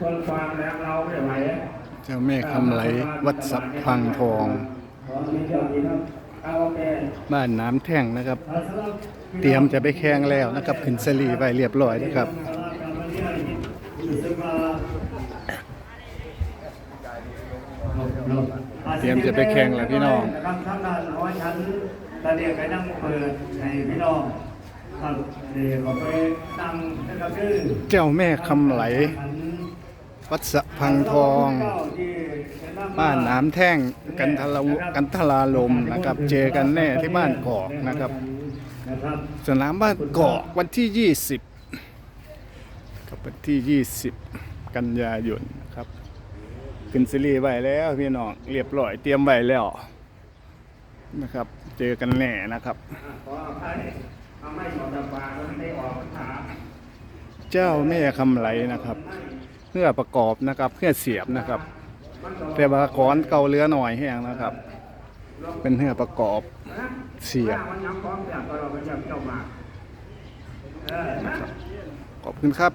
คนฟังแล้วเราไม่ไหวเจ้าแม่คำไหลวัดสับพังทองขอมีเจ้าดีครับเอาโอเคบ้านน้ำแท่งนะครับเอาสำหรับ เตรียมจะไปแข่งแล้วนะครับ ขึ้นสลีไปเรียบร้อยนะครับเตรียมจะไปแข่งแล้วพี่น้องนะครับท่านนั้นร้อยชั้นตะเดียกไปนั่งเปิดให้พี่น้องครับเดี๋ยวขอไปนั่งนะครับชื่อเจ้าแม่คำไหล วัดสะพังทอง บ้านน้ำแท่งกันทละกันทลาลมนะครับ เจอกันแน่ที่บ้านกอกนะครับนะครับ สนามบ้านกอกวันที่ 20กับวันที่ 20 กันยายนนะครับขึ้นซีรีส์ไว้แล้วพี่น้องเรียบร้อยเตรียมไว้แล้วนะครับ เจอกันแน่นะครับเจ้าแม่คำไหลนะครับ พื่อประกอบนะครับเพื่อเสียบนะครับ แต่ว่าก้อนเกาเรือหน่อยแห้งนะครับ เป็นเพื่อประกอบเสียบขอบคุณครับ